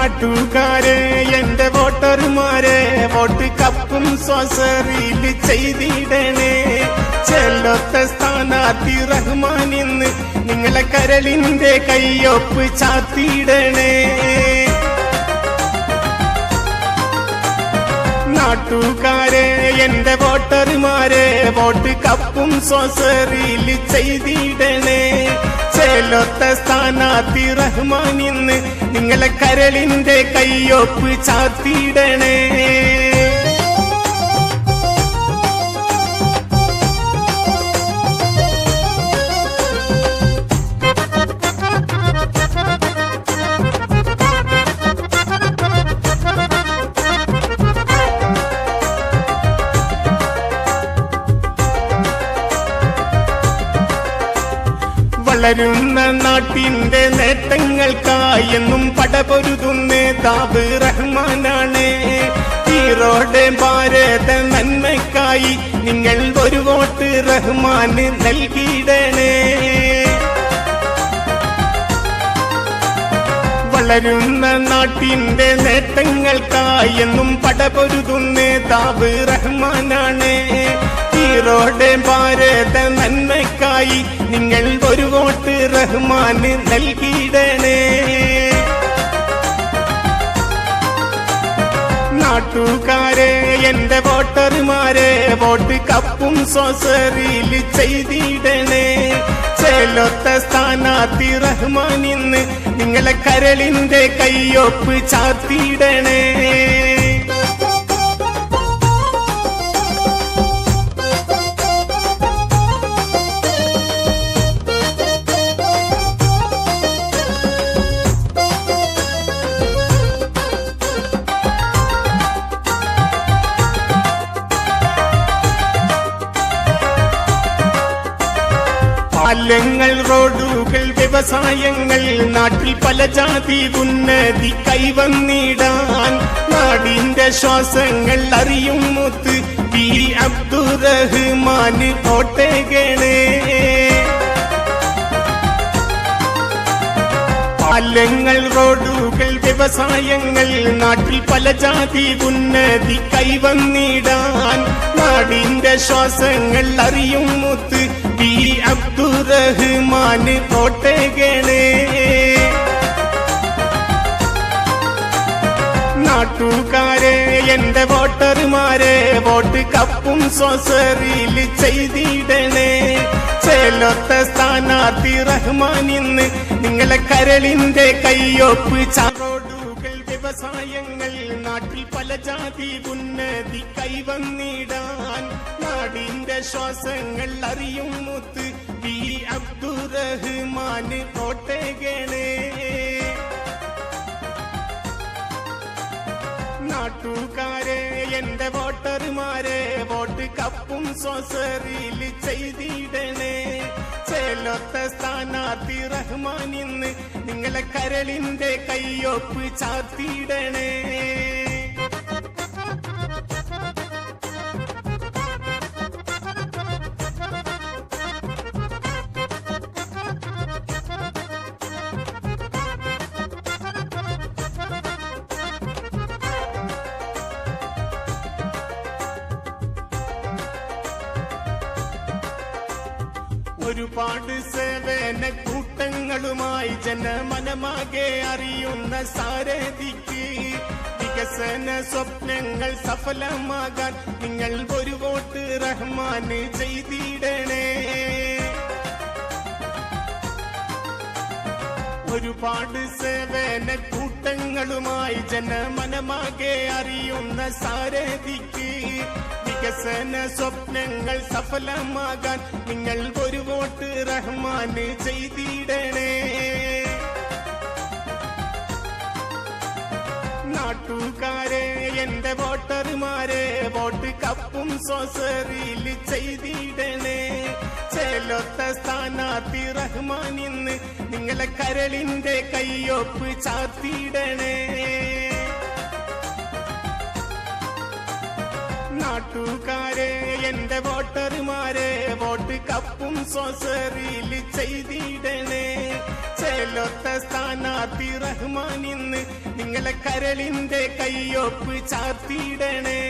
നാട്ടുകാരെ എന്റെ വോട്ടർമാരെ വോട്ട് കപ്പും സ്വസറിയിൽ ചെയ്തിടണേ. ചെല്ലൊത്ത സ്ഥാനാർത്ഥി റഹ്മാൻ ഇന്ന് നിങ്ങളെ കരളിന്റെ കയ്യൊപ്പ് ചാത്തിയിടണേ നാട്ടുകാരെ എന്റെ വോട്ടർമാരെ വോട്ട് കപ്പും സ്വസറിയിൽ ചെയ്തിടണേ. ചേലൊത്ത സ്ഥാനാർത്ഥി റഹ്മാൻ ഇന്ന് നിങ്ങളെ കരളിന്റെ കയ്യൊപ്പ് ചാത്തിയിടണേ വളരുന്ന നാട്ടിന്റെ നേട്ടങ്ങൾക്കായി എന്നും പടപൊരുതുന്ന താബ് റഹ്മാനാണ്. ഈറോടെ ഭാരത നന്മയ്ക്കായി നിങ്ങൾ ഒരു വോട്ട് റഹ്മാന് നൽകിയിടണേ. വളരുന്ന നാട്ടിന്റെ നേട്ടങ്ങൾക്കായി എന്നും പടപൊരുതുന്ന താബ് റഹ്മാനാണ്. ഈറോഡ് ഭാരത നന്മയ്ക്കായി നിങ്ങൾ ഒരു വോട്ട് റഹ്മാന് നൽകിയിടണേ. നാട്ടുകാരെ എന്റെ വോട്ടർമാരെ വോട്ട് കപ്പും സോസറിയിൽ ചെയ്തിടണേ. ചേലൊത്ത സ്ഥാനാർത്ഥി റഹ്മാൻ ഇന്ന് നിങ്ങളെ കരളിന്റെ കയ്യൊപ്പ് ചാത്തിയിടണേ പാലങ്ങൾ റോഡുകൾ വ്യവസായങ്ങൾ നാട്ടിൽ പല ജാതി ഉന്നതി കൈവന്നിടാൻ നാടിന്റെ ശ്വാസങ്ങൾ അറിയും മുത്ത് പി അബ്ദുറഹ്മാൻ കോട്ടകണേ പാലങ്ങൾ റോഡുകൾ വ്യവസായങ്ങൾ നാട്ടിൽ പല ജാതി ഉന്നതി കൈവന്നിടാൻ നാടിന്റെ ശ്വാസങ്ങൾ അറിയും മുത്ത് പി അബ്ദുറഹ്മാന് കോട്ടകളെ നാട്ടുകാരെ എന്റെ വോട്ടർമാരെ വോട്ട് കപ്പും സ്വസറിയിൽ ചെയ്തിടണേ. ചേലൊത്ത സ്ഥാനാർത്ഥി റഹ്മാൻ ഇന്ന് നിങ്ങളെ കരളിന്റെ കയ്യൊപ്പ് ചാറോടുകൾ വ്യവസായങ്ങൾ നാട്ടിൽ പല ജാതി ഉന്നതി കൈവന്നിടാൻ നാടിന്റെ ശ്വാസങ്ങൾ അറിയും മുത്ത് പി അബ്ദുറഹ്മാന് കോട്ടകണേ. നാട്ടുകാരെ എന്റെ വോട്ടർമാരെ വോട്ട് കപ്പും സ്വസറിയിൽ ചെയ്തിടണേ. ഇന്ന് നിങ്ങളെ കരളിന്റെ കയ്യൊപ്പ് ചാത്തിയിടണേ ഒരുപാട് സേവന കൂട്ടങ്ങളുമായി ജനമനമാകെ അറിയുന്ന സാരഥിക്ക് വികസന സ്വപ്നങ്ങൾ സഫലമാകാൻ നിങ്ങൾ ഒരു വോട്ട് റഹ്മാന് ചെയ്തിടണേ. ഒരുപാട് സേവന കൂട്ടങ്ങളുമായി ജനമനമാകെ അറിയുന്ന സാരഥിക്ക് വികസന സ്വപ്നങ്ങൾ സഫലമാകാൻ നിങ്ങൾ ഒരു വോട്ട് റഹ്മാന് ചെയ്തിടണേ. നാട്ടുകാരെ എന്റെ വോട്ടർമാരെ വോട്ട് കപ്പും സോസറിയിൽ ചെയ്തിടണേ. ചേലൊത്ത സ്ഥാനാർത്ഥി റഹ്മാൻ ഇന്ന് നിങ്ങളെ കരളിന്റെ കയ്യൊപ്പ് ചാത്തിയിടണേ നാട്ടുകാരെ എന്റെ വോട്ടർമാരെ വോട്ട് കപ്പും സോസറിയിൽ ചെയ്തിടണേ. ചെലൊത്ത സ്ഥാനാർത്ഥി റഹ്മാൻ ഇന്ന് നിങ്ങളെ കരളിന്റെ കയ്യൊപ്പ് ചാർത്തിയിടണേ.